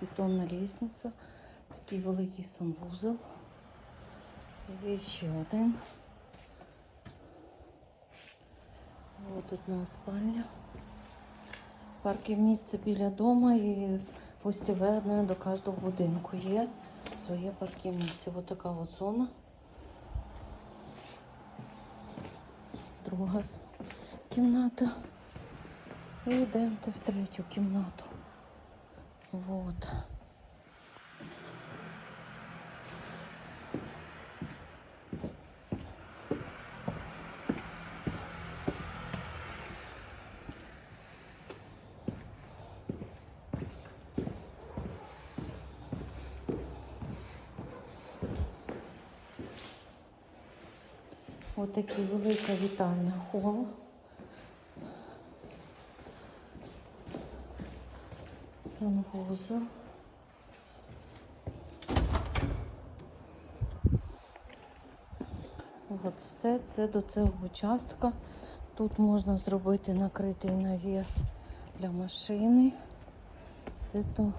бетонна лісниця, такий великий санвузол. Є ще один. Ось одна спальня. Парки місце біля дому і гостєве одне до кожного будинку є своє парки місце. Ось така от зона. Друга кімната. І йдемо в третю кімнату. Вот. Такий велика вітальня хол. Санвузол. От все це до цього участка. Тут можна зробити накритий навіс для машини. Це то